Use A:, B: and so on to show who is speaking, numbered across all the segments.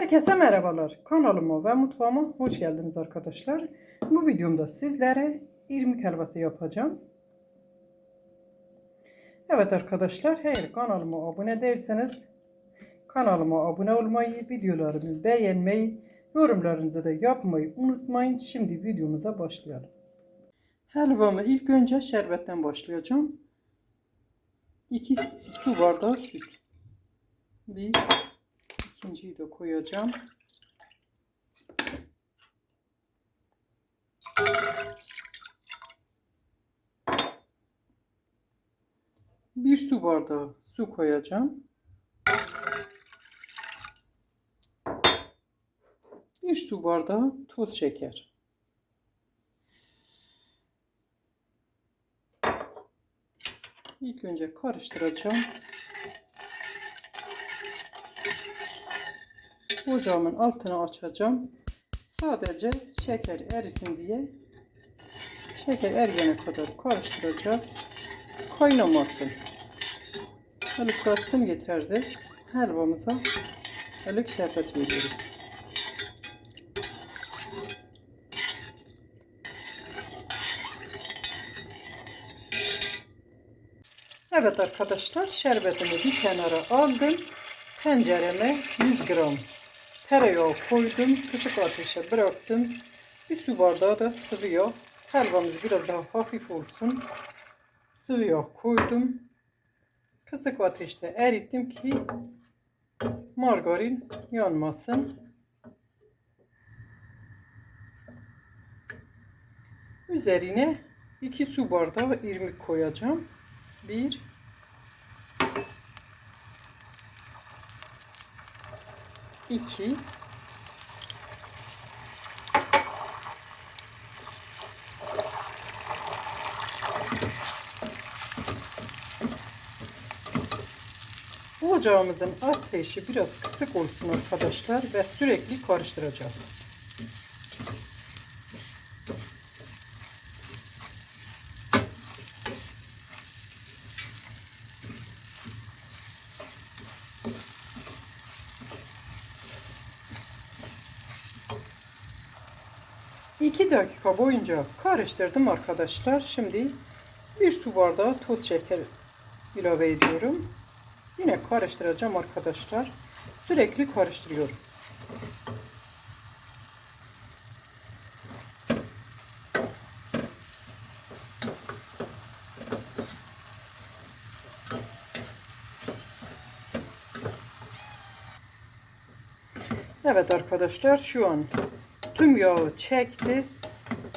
A: Herkese merhabalar. Kanalıma ve mutfağıma hoş geldiniz arkadaşlar. Bu videomda sizlere irmik helvası yapacağım. Evet arkadaşlar, eğer kanalıma abone değilseniz kanalıma abone olmayı, videolarımı beğenmeyi, yorumlarınızı da yapmayı unutmayın. Şimdi videomuza başlayalım. Helvamı ilk önce şerbetten başlayacağım. 2 su bardağı süt. 1 İkinciyi de koyacağım. Bir su bardağı su koyacağım. Bir su bardağı toz şeker. İlk önce karıştıracağım. Ocağımın altını açacağım. Sadece şeker erisin diye şeker eriyene kadar karıştıracağız. Kaynamasın. Böyle karışsın yeterli. Helvamıza ılık şerbet veriyoruz. Evet arkadaşlar şerbetimi bir kenara aldım. Tencereme 100 gram tereyağı koydum. Kısık ateşe bıraktım. Bir su bardağı da sıvı yağ. Helvamız biraz daha hafif olsun. Sıvı yağ koydum. Kısık ateşte erittim ki margarin yanmasın. Üzerine 2 su bardağı irmik koyacağım. 1 2 Ocağımızın ateşi biraz kısık olsun arkadaşlar ve sürekli karıştıracağız. İki dakika boyunca karıştırdım arkadaşlar. Şimdi bir su bardağı toz şeker ilave ediyorum. Yine karıştıracağım arkadaşlar. Sürekli karıştırıyorum. Evet arkadaşlar şu an tüm yağı çekti.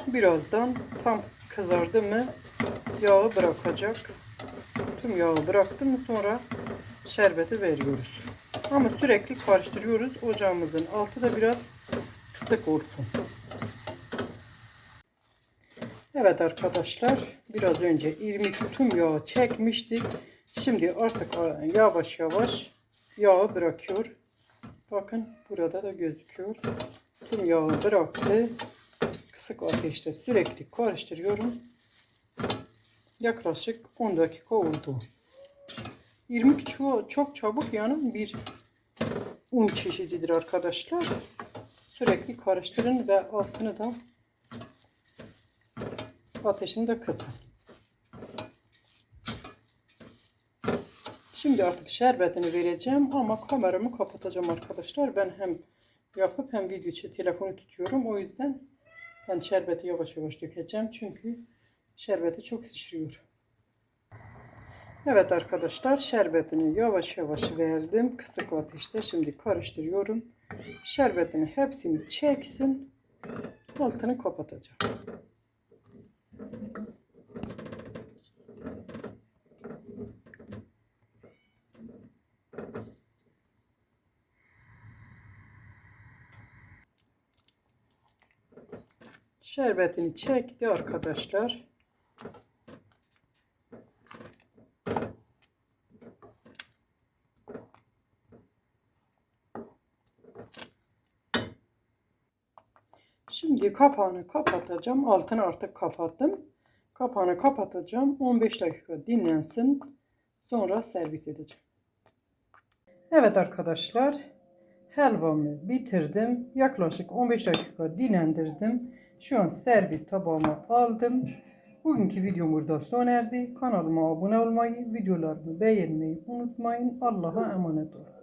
A: Birazdan tam kızardı mı yağı bırakacak. Tüm yağı bıraktı mı sonra şerbeti veriyoruz. Ama sürekli karıştırıyoruz. Ocağımızın altı da biraz kısık olsun. Evet arkadaşlar biraz önce irmik tüm yağı çekmiştik. Şimdi artık yavaş yavaş yağı bırakıyor. Bakın burada da gözüküyor. Tüm yağı bıraktı. Kısık ateşte sürekli karıştırıyorum. Yaklaşık 10 dakika oldu. İrmik çok çabuk yanan bir un çeşididir arkadaşlar. Sürekli karıştırın ve altını da ateşini de kısın. Şimdi artık şerbetini vereceğim ama kameramı kapatacağım arkadaşlar. Ben hem yapıp hem video için telefonu tutuyorum. O yüzden ben şerbeti yavaş yavaş dökeceğim. Çünkü şerbeti çok sıçrıyor. Evet arkadaşlar şerbetini yavaş yavaş verdim. Kısık ateşte şimdi karıştırıyorum. Şerbetini hepsini çeksin. Altını kapatacağım. Şerbetini çekti arkadaşlar. Şimdi kapağını kapatacağım. Altını artık kapattım. Kapağını kapatacağım. 15 dakika dinlensin. Sonra servis edeceğim. Evet arkadaşlar. Helvamı bitirdim. Yaklaşık 15 dakika dinlendirdim. Şu an servis tabağıma aldım. Bugünkü videom burada sona erdi. Kanalıma abone olmayı, videolarımı beğenmeyi unutmayın. Allah'a emanet olun.